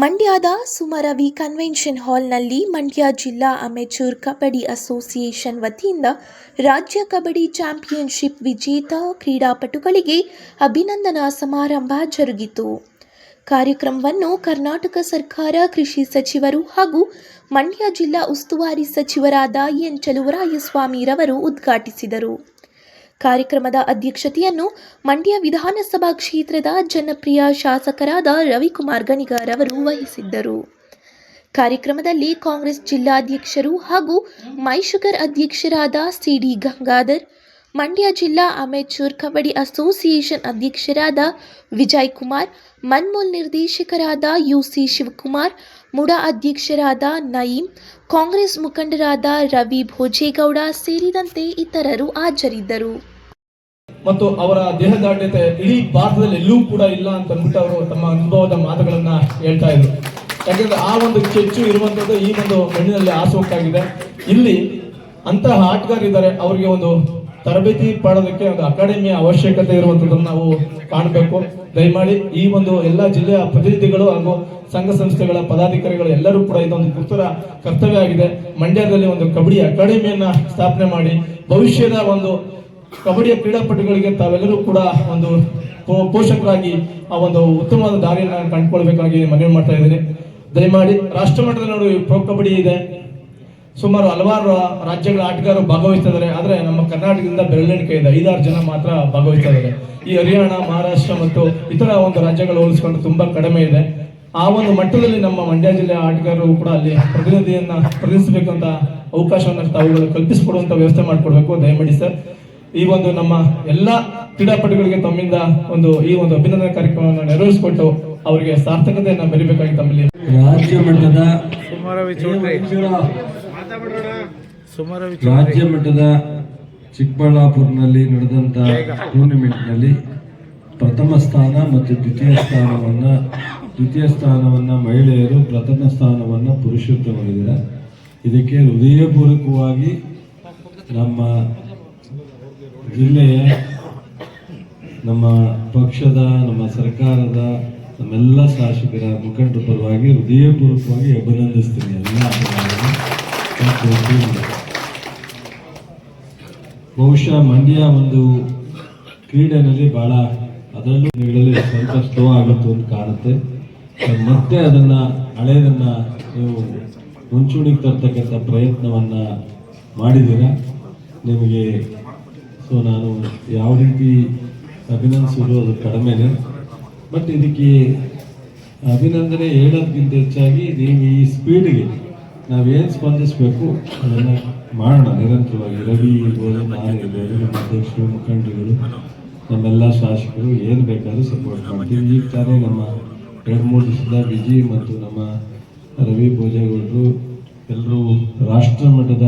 ಮಂಡ್ಯದ ಸುಮರವಿ ಕನ್ವೆನ್ಷನ್ ಹಾಲ್ನಲ್ಲಿ ಮಂಡ್ಯ ಜಿಲ್ಲಾ ಅಮೆಚೂರ್ ಕಬಡ್ಡಿ ಅಸೋಸಿಯೇಷನ್ ವತಿಯಿಂದ ರಾಜ್ಯ ಕಬಡ್ಡಿ ಚಾಂಪಿಯನ್ಶಿಪ್ ವಿಜೇತ ಕ್ರೀಡಾಪಟುಗಳಿಗೆ ಅಭಿನಂದನಾ ಸಮಾರಂಭ ಜರುಗಿತು. ಕಾರ್ಯಕ್ರಮವನ್ನು ಕರ್ನಾಟಕ ಸರ್ಕಾರ ಕೃಷಿ ಸಚಿವರು ಹಾಗೂ ಮಂಡ್ಯ ಜಿಲ್ಲಾ ಉಸ್ತುವಾರಿ ಸಚಿವರಾದ ಎನ್. ಚಲುವರಾಯಸ್ವಾಮಿರವರು ಉದ್ಘಾಟಿಸಿದರು. ಕಾರ್ಯಕ್ರಮದ ಅಧ್ಯಕ್ಷತೆಯನ್ನು ಮಂಡ್ಯ ವಿಧಾನಸಭಾ ಕ್ಷೇತ್ರದ ಜನಪ್ರಿಯ ಶಾಸಕರಾದ ರವಿಕುಮಾರ್ ಗಣಿಗಾರ್ ಅವರು ವಹಿಸಿದ್ದರು. ಕಾರ್ಯಕ್ರಮದಲ್ಲಿ ಕಾಂಗ್ರೆಸ್ ಜಿಲ್ಲಾಧ್ಯಕ್ಷರು ಹಾಗೂ ಮೈಶುಗರ್ ಅಧ್ಯಕ್ಷರಾದ ಸಿಡಿ ಗಂಗಾಧರ್ ಮಂಡ್ಯ ಜಿಲ್ಲಾ ಅಮೆಚೂರ್ ಕಬಡ್ಡಿ ಅಸೋಸಿಯೇಷನ್ ಅಧ್ಯಕ್ಷರಾದ ವಿಜಯ್ ಕುಮಾರ್ ಮನ್ಮೂಲ್ ನಿರ್ದೇಶಕರಾದ ಯುಸಿ ಶಿವಕುಮಾರ್, ಮುಡಾ ಅಧ್ಯಕ್ಷರಾದ ನಯೀಂ ಕಾಂಗ್ರೆಸ್ ಮುಖಂಡರಾದ ರವಿ ಭೋಜೇಗೌಡ ಸೇರಿದಂತೆ ಇತರರು ಹಾಜರಿದ್ದರು. ಮತ್ತು ಅವರ ದೇಹದಾಢ್ಯತೆ ಇಡೀ ಭಾರತದಲ್ಲಿ ಎಲ್ಲೂ ಕೂಡ ಇಲ್ಲ ಅಂತ ಅಂದ್ಬಿಟ್ಟು ಅವರು ತಮ್ಮ ಅನುಭವದ ಮಾತುಗಳನ್ನ ಹೇಳ್ತಾ ಇದ್ರು. ಯಾಕಂದ್ರೆ ಆ ಒಂದು ಕೆಚ್ಚು ಇರುವಂತದ್ದು ಈ ಒಂದು ಮಣ್ಣಿನಲ್ಲಿ ಆಸೋಕ್ತಾಗಿದೆ ಇಲ್ಲಿ ಅಂತಹ ಆಟಗಾರಿದ್ದಾರೆ ಅವರಿಗೆ ಒಂದು ತರಬೇತಿ ಪಡೋದಕ್ಕೆ ಒಂದು ಅಕಾಡೆಮಿಯ ಅವಶ್ಯಕತೆ ಇರುವಂಥದ್ದನ್ನು ನಾವು ಕಾಣಬೇಕು. ದಯಮಾಡಿ ಈ ಒಂದು ಎಲ್ಲ ಜಿಲ್ಲೆಯ ಪ್ರತಿನಿಧಿಗಳು ಹಾಗೂ ಸಂಘ ಸಂಸ್ಥೆಗಳ ಪದಾಧಿಕಾರಿಗಳು ಎಲ್ಲರೂ ಕೂಡ ಇದೊಂದು ಗುರುತರ ಕರ್ತವ್ಯ ಆಗಿದೆ. ಮಂಡ್ಯದಲ್ಲಿ ಒಂದು ಕಬಡ್ಡಿ ಅಕಾಡೆಮಿಯನ್ನ ಸ್ಥಾಪನೆ ಮಾಡಿ, ಭವಿಷ್ಯದ ಒಂದು ಕಬಡ್ಡಿಯ ಕ್ರೀಡಾಪಟುಗಳಿಗೆ ತಾವೆಲ್ಲರೂ ಕೂಡ ಒಂದು ಪೋಷಕರಾಗಿ ಆ ಒಂದು ಉತ್ತಮವಾದ ದಾರಿಯನ್ನು ಕಂಡುಕೊಳ್ಬೇಕಾಗಿ ಮನವಿ ಮಾಡ್ತಾ ಇದ್ದೀನಿ. ದಯಮಾಡಿ ರಾಷ್ಟ್ರ ಮಟ್ಟದಲ್ಲಿ ನೋಡಿ ಪ್ರೊ, ಕಬಡ್ಡಿ ಇದೆ. ಸುಮಾರು ಹಲವಾರು ರಾಜ್ಯಗಳ ಆಟಗಾರರು ಭಾಗವಹಿಸ್ತಾ ಆದರೆ ಆದ್ರೆ ನಮ್ಮ ಕರ್ನಾಟಕದಿಂದ ಬೆರಳೆಣಿಕೆ ಇದೆ. ಐದಾರು ಜನ ಮಾತ್ರ ಭಾಗವಹಿಸ್ತಾ ಇದ್ದಾರೆ ಈ ಹರಿಯಾಣ ಮಹಾರಾಷ್ಟ್ರ ಮತ್ತು ಇತರ ಒಂದು ರಾಜ್ಯಗಳು ಹೋಲಿಸ್ಕೊಂಡು ತುಂಬಾ ಕಡಿಮೆ ಇದೆ. ಆ ಒಂದು ಮಟ್ಟದಲ್ಲಿ ನಮ್ಮ ಮಂಡ್ಯ ಜಿಲ್ಲೆಯ ಆಟಗಾರರು ಕೂಡ ಅಲ್ಲಿ ಪ್ರತಿನಿಧಿಯನ್ನ ಪ್ರತಿನಿಧಿಸಬೇಕಂತ ಅವಕಾಶವನ್ನು ತಾವುಗಳು ಕಲ್ಪಿಸಿಕೊಡುವಂಥ ವ್ಯವಸ್ಥೆ ಮಾಡಿಕೊಡ್ಬೇಕು. ದಯಮಾಡಿ ಸರ್. ಈ ಒಂದು ನಮ್ಮ ಎಲ್ಲ ಕ್ರೀಡಾಪಟುಗಳಿಗೆ ತಮ್ಮಿಂದ ಒಂದು ಈ ಒಂದು ಅಭಿನಂದನೆ ಕಾರ್ಯಕ್ರಮವನ್ನು ನೆರವೇರಿಸಿಕೊಟ್ಟು ಅವರಿಗೆ ಸಾರ್ಥಕತೆಯನ್ನು ಬೆರಿಬೇಕಾಗಿ ತಮ್ಮಲ್ಲಿ ರಾಜ್ಯ ಮಟ್ಟದ ರಾಜ್ಯ ಮಟ್ಟದ ಚಿಕ್ಕಬಳ್ಳಾಪುರನಲ್ಲಿ ನಡೆದಂತ ಟೂರ್ನಿಮೆಂಟ್ನಲ್ಲಿ ಪ್ರಥಮ ಸ್ಥಾನ ಮತ್ತು ದ್ವಿತೀಯ ಸ್ಥಾನವನ್ನು ದ್ವಿತೀಯ ಸ್ಥಾನವನ್ನು ಮಹಿಳೆಯರು ಪ್ರಥಮ ಸ್ಥಾನವನ್ನು ಪುರುಷರು ತಗೊಂಡಿದ್ದಾರೆ ಇದಕ್ಕೆ ಹೃದಯಪೂರ್ವಕವಾಗಿ ನಮ್ಮ ಜಿಲ್ಲೆಯ ನಮ್ಮ ಪಕ್ಷದ ನಮ್ಮ ಸರ್ಕಾರದ ನಮ್ಮೆಲ್ಲ ಶಾಸಕರ ಮುಖಂಡರ ಪರವಾಗಿ ಹೃದಯಪೂರ್ವಕವಾಗಿ ಅಭಿನಂದಿಸ್ತೀನಿ. ಎಲ್ಲ. ಬಹುಶಃ ಮಂಡ್ಯ ಒಂದು ಕ್ರೀಡೆನಲ್ಲಿ ಬಹಳ ಅದರಲ್ಲೂ ಸ್ವಲ್ಪ ಸ್ಲೋ ಆಗುತ್ತೆ ಅಂತ ಕಾಣುತ್ತೆ. ಮತ್ತೆ ಅದನ್ನ ಹಳೆಯದನ್ನ ನೀವು ಮುಂಚೂಣಿಗೆ ತರ್ತಕ್ಕಂಥ ಪ್ರಯತ್ನವನ್ನ ಮಾಡಿದ್ದೀರಾ? ನಿಮಗೆ ಸೊ, ನಾನು ಯಾವ ರೀತಿ ಅಭಿನಂದಿಸೋದು ಅದು ಕಡಿಮೆನೆ. ಬಟ್ ಇದಕ್ಕೆ ಅಭಿನಂದನೆ ಹೇಳೋದಕ್ಕಿಂತ ಹೆಚ್ಚಾಗಿ ನೀವು ಈ ಸ್ಪೀಡ್ಗೆ ನಾವೇನು ಸ್ಪಂದಿಸಬೇಕು? ಅದನ್ನು ಮಾಡೋಣ. ನಿರಂತರವಾಗಿ ರವಿ ಇರ್ಬೋದು, ನಾನು ಇರ್ಬೋದು, ನಮ್ಮ ಅಧ್ಯಕ್ಷರು, ಮುಖಂಡರುಗಳು, ನಮ್ಮೆಲ್ಲ ಶಾಸಕರು ಏನು ಬೇಕಾದರೂ ಸಪೋರ್ಟ್ ಮಾಡ್ತೀವಿ. ಈಗ ತಾನೇ ನಮ್ಮ ಎರಡು ಮೂರು ದಿವಸದ ವಿಜಿ ಮತ್ತು ನಮ್ಮ ರವಿ ಭೋಜೇಗೌಡರು ಎಲ್ಲರೂ ರಾಷ್ಟ್ರ ಮಟ್ಟದ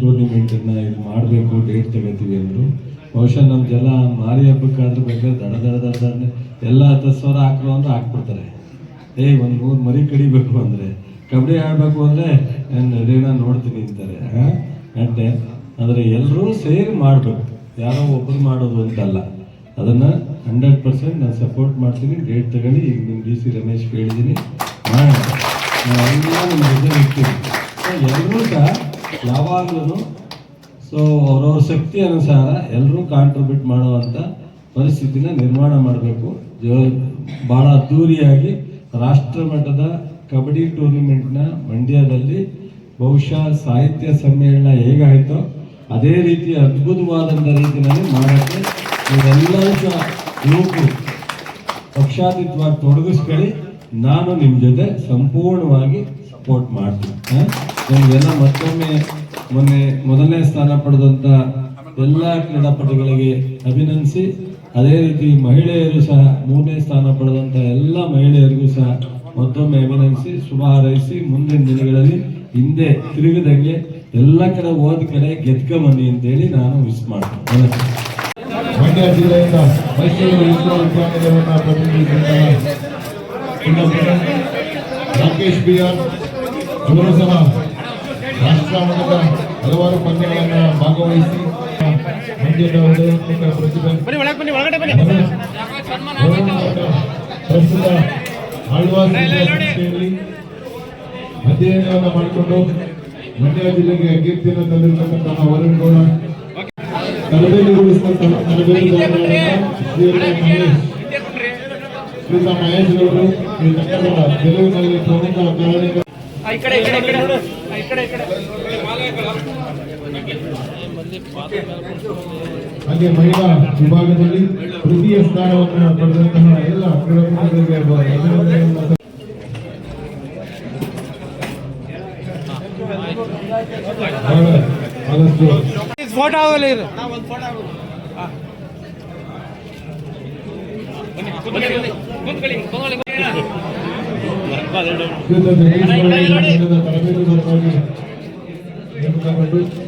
ಟೂರ್ನಿಮೆಂಟನ್ನು ಇದು ಮಾಡಬೇಕು ಡೇಟ್ ತಗೋತೀವಿ ಅಂದರು. ಬಹುಶಃ ನಮ್ಮ ಜಲ ಮಾರಿ ಹಬ್ಬಕ್ಕಾದ್ರೂ ಬೇಕಾದ್ರೆ ದಡ ದಡ ದಡ ಎಲ್ಲ ಹತ್ತು ಸಾವಿರ ಹಾಕ್ರು ಅಂದ್ರೆ ಹಾಕ್ಬಿಡ್ತಾರೆ. ಏಯ್ ಒಂದು ಮೂರು ಮರಿ ಕಡಿಬೇಕು ಅಂದರೆ. ಕಬಡ್ಡಿ ಆಡಬೇಕು ಅಂದರೆ ರೇಣ ನೋಡ್ತೀನಿ ಅಂತಾರೆ ಅಂದ್ರೆ ಆದರೆ ಎಲ್ಲರೂ ಸೇರಿ ಮಾಡಬೇಕು. ಯಾರೋ ಒಬ್ಬರು ಮಾಡೋದು ಅಂತಲ್ಲ. ಅದನ್ನು ಹಂಡ್ರೆಡ್ ಪರ್ಸೆಂಟ್ ನಾನು ಸಪೋರ್ಟ್ ಮಾಡ್ತೀನಿ ಡೇಟ್ ತಗೊಂಡು ಈಗ ನಿಮ್ಮ ಡಿ ಸಿ ರಮೇಶ್ ಕೇಳಿದ್ದೀನಿ. ಮಾಡೋಣ ಎಲ್ಲರೂ ಸಹ ಯಾವಾಗಲೂ ಸೊ ಅವ್ರವ್ರ ಶಕ್ತಿ ಅನುಸಾರ ಎಲ್ಲರೂ ಕಾಂಟ್ರಿಬ್ಯೂಟ್ ಮಾಡುವಂಥ ಪರಿಸ್ಥಿತಿನ ನಿರ್ಮಾಣ ಮಾಡಬೇಕು. ಭಾಳ ಅದ್ಧೂರಿಯಾಗಿ ರಾಷ್ಟ್ರ ಮಟ್ಟದ ಕಬಡ್ಡಿ ಟೂರ್ನಿಮೆಂಟ್ನ ಮಂಡ್ಯದಲ್ಲಿ ಬಹುಶಃ ಸಾಹಿತ್ಯ ಸಮ್ಮೇಳನ ಹೇಗಾಯಿತೋ ಅದೇ ರೀತಿ ಅದ್ಭುತವಾದಂಥ ರೀತಿಯಲ್ಲಿ ಮಾಡೋಕ್ಕೆ ನೀವೆಲ್ಲರೂ ಸಹ ಯುವಕರು ಪಕ್ಷಾತೀತವಾಗಿ ತೊಡಗಿಸ್ಕೊಳ್ಳಿ. ನಾನು ನಿಮ್ಮ ಜೊತೆ ಸಂಪೂರ್ಣವಾಗಿ ಸಪೋರ್ಟ್ ಮಾಡ್ತೀನಿ. ನಿಮಗೆಲ್ಲ ಮತ್ತೊಮ್ಮೆ ಮೊನ್ನೆ ಮೊದಲನೇ ಸ್ಥಾನ ಪಡೆದಂಥ ಎಲ್ಲ ಕ್ರೀಡಾಪಟುಗಳಿಗೆ ಅಭಿನಂದಿಸಿ. ಅದೇ ರೀತಿ ಮಹಿಳೆಯರು ಸಹ ಮೂರನೇ ಸ್ಥಾನ ಪಡೆದಂಥ ಎಲ್ಲ ಮಹಿಳೆಯರಿಗೂ ಸಹ ಮತ್ತೊಮ್ಮೆ ಅಭಿನಂದಿಸಿ ಶುಭ ಹಾರೈಸಿ ಮುಂದಿನ ದಿನಗಳಲ್ಲಿ ಹಿಂದೆ ತಿರುಗದಂಗೆ ಎಲ್ಲ ಕಡೆ ಹೋದ ಕಡೆ ಗೆದ್ಕೊಂಬನ್ನಿ ಅಂತೇಳಿ ನಾನು ವಿಶ್ ಮಾಡ್ತೀನಿ ನಮಸ್ತೆ. ಮಂಡ್ಯ ಜಿಲ್ಲೆಯಿಂದ ಮೈಸೂರು ವಿಶ್ವವಿದ್ಯಾನಿಲಯವನ್ನು ಪ್ರತಿನಿಧಿಸಿದ ರಾಕೇಶ್ ಬಿಆರ್ ಇವರು ಸಹ ರಾಷ್ಟ್ರ ಮಟ್ಟದ ಹಲವಾರು ಪಂದ್ಯಗಳನ್ನು ಭಾಗವಹಿಸಿ ಮಂಡ್ಯದ ಪ್ರತಿಭೆ ಪ್ರಸ್ತುತ ಆಳ್ವಾಸ್ ಸಂಸ್ಥೆಯಲ್ಲಿ ಅಧ್ಯಯನವನ್ನು ಮಾಡಿಕೊಂಡು ಮಂಡ್ಯ ಜಿಲ್ಲೆಗೆ ಕೀರ್ತಿಯನ್ನು ತಂದಿರತಕ್ಕಂತಹ ವರುಣ್ ತರಬೇತಿಗೊಳಿಸಿದಂತಹ ತರಬೇತುದಾರರಾದ ಶ್ರೀಯುತ ಮಹೇಶ್ ಅವರು ಈ ತಂಡದ ಗೆಲುವಿನಲ್ಲಿ ಪ್ರಮುಖ ಕಾರಣಿಕ ಹಾಗೆ ಮಹಿಳಾ ವಿಭಾಗದಲ್ಲಿ ತೃತೀಯ ಸ್ಥಾನವನ್ನು ಪಡೆದಂತಹ ಎಲ್ಲ ಕ್ರೀಡಾಪಟುಗಳಿಗೆ ಆದಷ್ಟು ಫೋಟೋ ಆಗಲ್ಲ ಇರು ಶ್ರೀಯುತ